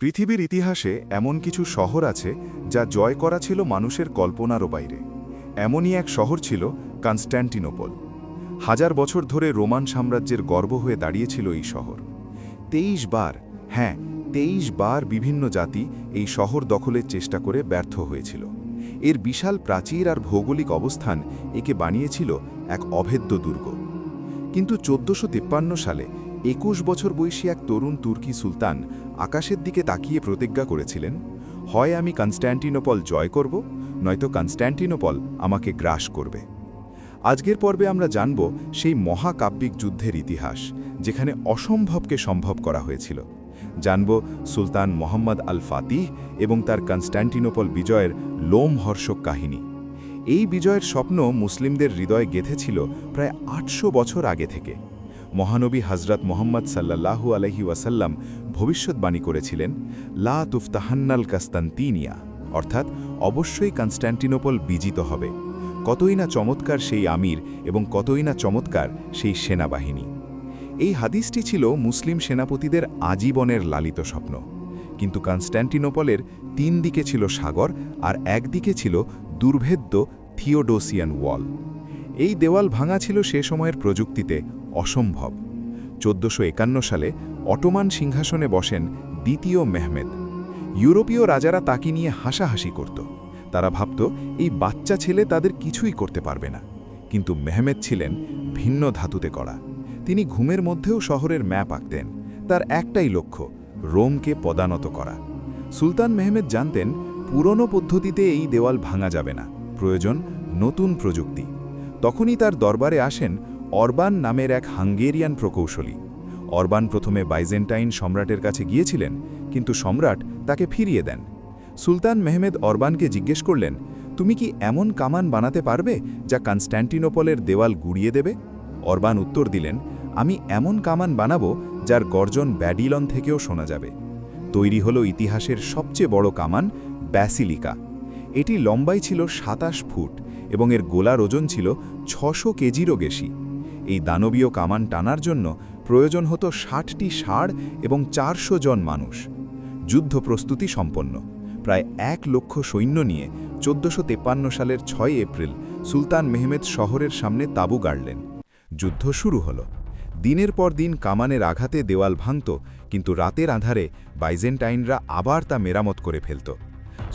পৃথিবীর ইতিহাসে এমন কিছু শহর আছে যা জয় করা ছিল মানুষের কল্পনারও বাইরে। এমনই এক শহর ছিল কনস্ট্যান্টিনোপল হাজার বছর ধরে রোমান সাম্রাজ্যের গর্ব হয়ে দাঁড়িয়েছিল এই শহর। তেইশ বার হ্যাঁ তেইশ বার বিভিন্ন জাতি এই শহর দখলের চেষ্টা করে ব্যর্থ হয়েছিল। এর বিশাল প্রাচীর আর ভৌগোলিক অবস্থান একে বানিয়েছিল এক অভেদ্য দুর্গ। কিন্তু চোদ্দশো সালে একুশ বছর বয়সী এক তরুণ তুর্কি সুলতান আকাশের দিকে তাকিয়ে প্রতিজ্ঞা করেছিলেন, হয় আমি কনস্ট্যান্টিনোপল জয় করব, নয়তো কনস্ট্যান্টিনোপল আমাকে গ্রাস করবে। আজকের পর্বে আমরা জানব সেই মহাকাব্যিক যুদ্ধের ইতিহাস, যেখানে অসম্ভবকে সম্ভব করা হয়েছিল। জানব সুলতান মোহাম্মদ আল ফাতিহ এবং তার কনস্ট্যান্টিনোপল বিজয়ের লোমহর্ষক কাহিনী। এই বিজয়ের স্বপ্ন মুসলিমদের হৃদয়ে গেঁথেছিল প্রায় আটশো বছর আগে থেকে। মহানবী হজরত মোহাম্মদ সাল্লাল্লাহু আলহি ওয়াসাল্লাম ভবিষ্যৎবাণী করেছিলেন, লা তুফতাহান্নাল কাস্তান্তিনিয়া অর্থাৎ অবশ্যই কনস্ট্যান্টিনোপল বিজিত হবে। কতই না চমৎকার সেই আমির এবং কতই না চমৎকার সেই সেনাবাহিনী। এই হাদিসটি ছিল মুসলিম সেনাপতিদের আজীবনের লালিত স্বপ্ন। কিন্তু কনস্ট্যান্টিনোপলের তিন দিকে ছিল সাগর আর একদিকে ছিল দুর্ভেদ্য থিওডোসিয়ান ওয়াল। এই দেওয়াল ভাঙা ছিল সে সময়ের প্রযুক্তিতে অসম্ভব। চোদ্দশো সালে অটোমান সিংহাসনে বসেন দ্বিতীয় মেহমেদ। ইউরোপীয় রাজারা তাকে নিয়ে হাসাহাসি করত। তারা ভাবত, এই বাচ্চা ছেলে তাদের কিছুই করতে পারবে না। কিন্তু মেহমেদ ছিলেন ভিন্ন ধাতুতে করা। তিনি ঘুমের মধ্যেও শহরের ম্যাপ আঁকতেন। তার একটাই লক্ষ্য, রোমকে পদানত করা। সুলতান মেহমেদ জানতেন, পুরনো পদ্ধতিতে এই দেওয়াল ভাঙা যাবে না। প্রয়োজন নতুন প্রযুক্তি। তখনই তার দরবারে আসেন অরবান নামের এক হাঙ্গেরিয়ান প্রকৌশলী। অরবান প্রথমে বাইজেন্টাইন সম্রাটের কাছে গিয়েছিলেন, কিন্তু সম্রাট তাকে ফিরিয়ে দেন। সুলতান মেহমেদ অরবানকে জিজ্ঞেস করলেন, তুমি কি এমন কামান বানাতে পারবে যা কনস্ট্যান্টিনোপলের দেওয়াল গুড়িয়ে দেবে? অরবান উত্তর দিলেন, আমি এমন কামান বানাবো যার গর্জন ব্যাডিলন থেকেও শোনা যাবে। তৈরি হলো ইতিহাসের সবচেয়ে বড় কামান ব্যাসিলিকা। এটি লম্বাই ছিল সাতাশ ফুট এবং এর গোলার ওজন ছিল ছশো কেজিরও বেশি। এই দানবীয় কামান টানার জন্য প্রয়োজন হতো ষাটটি ষাঁড় এবং চারশো জন মানুষ। যুদ্ধ প্রস্তুতি সম্পন্ন। প্রায় এক লক্ষ সৈন্য নিয়ে চোদ্দশো সালের ছয় এপ্রিল সুলতান মেহমেদ শহরের সামনে তাঁবু গাড়লেন। যুদ্ধ শুরু হলো। দিনের পর দিন কামানের আঘাতে দেওয়াল ভাঙত, কিন্তু রাতের আধারে বাইজেন্টাইনরা আবার তা মেরামত করে ফেলত।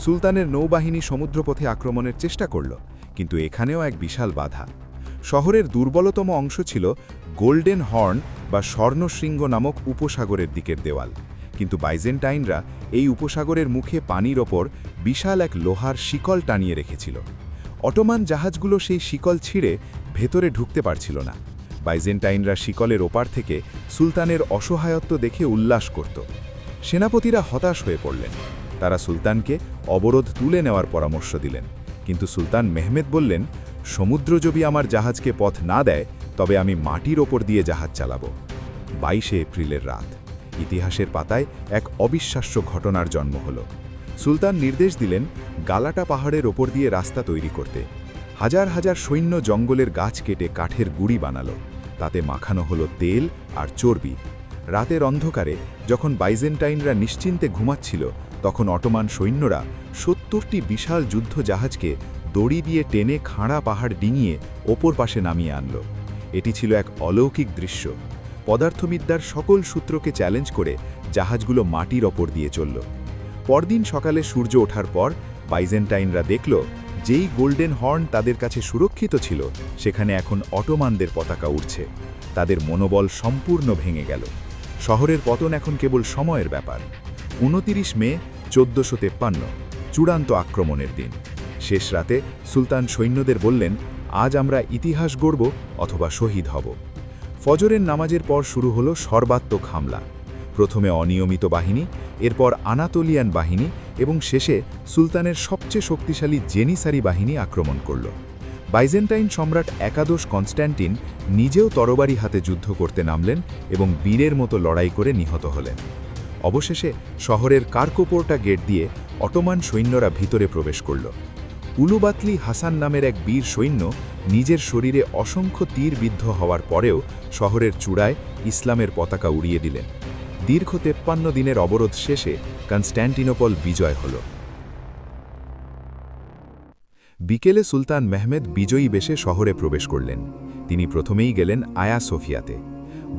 সুলতানের নৌবাহিনী সমুদ্রপথে আক্রমণের চেষ্টা করল, কিন্তু এখানেও এক বিশাল বাধা। শহরের দুর্বলতম অংশ ছিল গোল্ডেন হর্ন বা স্বর্ণশৃঙ্গ নামক উপসাগরের দিকের দেওয়াল, কিন্তু বাইজেন্টাইনরা এই উপসাগরের মুখে পানির ওপর বিশাল এক লোহার শিকল টানিয়ে রেখেছিল। অটোমান জাহাজগুলো সেই শিকল ছিঁড়ে ভেতরে ঢুকতে পারছিল না। বাইজেন্টাইনরা শিকলের ওপার থেকে সুলতানের অসহায়ত্ব দেখে উল্লাস করত। সেনাপতিরা হতাশ হয়ে পড়লেন। তারা সুলতানকে অবরোধ তুলে নেওয়ার পরামর্শ দিলেন। কিন্তু সুলতান মেহমেদ বললেন, সমুদ্র যদি আমার জাহাজকে পথ না দেয়, তবে আমি মাটির ওপর দিয়ে জাহাজ চালাব। বাইশে এপ্রিলের রাত, ইতিহাসের পাতায় এক অবিশ্বাস্য ঘটনার জন্ম হল। সুলতান নির্দেশ দিলেন, গালাটা পাহাড়ের ওপর দিয়ে রাস্তা তৈরি করতে। হাজার হাজার সৈন্য জঙ্গলের গাছ কেটে কাঠের গুড়ি বানালো। তাতে মাখানো হলো তেল আর চর্বি। রাতের অন্ধকারে, যখন বাইজেন্টাইনরা নিশ্চিন্তে ঘুমাচ্ছিল তখন অটোমান সৈন্যরা সত্তরটি বিশাল যুদ্ধ জাহাজকে দড়ি দিয়ে টেনে খাঁড়া পাহাড় ডিঙিয়ে ওপর পাশে নামিয়ে আনল। এটি ছিল এক অলৌকিক দৃশ্য। পদার্থবিদ্যার সকল সূত্রকে চ্যালেঞ্জ করে জাহাজগুলো মাটির ওপর দিয়ে চলল। পরদিন সকালে সূর্য ওঠার পর বাইজেন্টাইনরা দেখল, যেই গোল্ডেন হর্ন তাদের কাছে সুরক্ষিত ছিল, সেখানে এখন অটোমানদের পতাকা উঠছে তাদের মনোবল সম্পূর্ণ ভেঙে গেল। শহরের পতন এখন কেবল সময়ের ব্যাপার। উনতিরিশ মে চোদ্দশো তেপ্পান্ন, চূড়ান্ত আক্রমণের দিন। শেষ রাতে সুলতান সৈন্যদের বললেন, আজ আমরা ইতিহাস গড়ব অথবা শহীদ হব। ফজরের নামাজের পর শুরু হলো সর্বাত্মক হামলা। প্রথমে অনিয়মিত বাহিনী, এরপর আনাতোলিয়ান বাহিনী এবং শেষে সুলতানের সবচেয়ে শক্তিশালী জেনিসারি বাহিনী আক্রমণ করল। বাইজেন্টাইন সম্রাট একাদশ কনস্ট্যান্টিন নিজেও তরবারি হাতে যুদ্ধ করতে নামলেন এবং বীরের মতো লড়াই করে নিহত হলেন। অবশেষে শহরের কার্কোপোর্টা গেট দিয়ে অটোমান সৈন্যরা ভিতরে প্রবেশ করল। উলুবাতলি হাসান নামের এক বীর সৈন্য নিজের শরীরে অসংখ্য তীর বিদ্ধ হওয়ার পরেও শহরের চূড়ায় ইসলামের পতাকা উড়িয়ে দিলেন। দীর্ঘ তেপ্পান্ন দিনের অবরোধ শেষে কনস্ট্যান্টিনোপল বিজয় হল। বিকেলে সুলতান মেহমেদ বিজয়ী বেশে শহরে প্রবেশ করলেন। তিনি প্রথমেই গেলেন আয়া সোফিয়াতে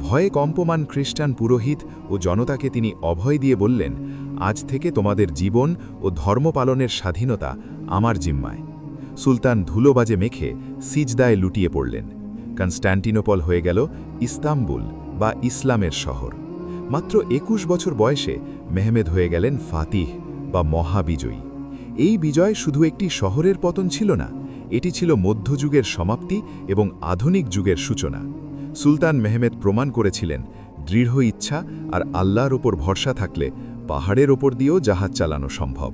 ভয়ে কম্পমান খ্রিস্টান পুরোহিত ও জনতাকে তিনি অভয় দিয়ে বললেন, আজ থেকে তোমাদের জীবন ও ধর্ম পালনের স্বাধীনতা আমার জিম্মায়। সুলতান ধুলোবাজে মেখে সিজদায় লুটিয়ে পড়লেন। কনস্ট্যান্টিনোপল হয়ে গেল ইস্তাম্বুল বা ইসলামের শহর। মাত্র একুশ বছর বয়সে মেহমেদ হয়ে গেলেন ফাতিহ বা মহাবিজয়ী। এই বিজয় শুধু একটি শহরের পতন ছিল না, এটি ছিল মধ্যযুগের সমাপ্তি এবং আধুনিক যুগের সূচনা। সুলতান মেহমেদ প্রমাণ করেছিলেন, দৃঢ় ইচ্ছা আর আল্লাহর ওপর ভরসা থাকলে পাহাড়ের ওপর দিয়েও জাহাজ চালানো সম্ভব।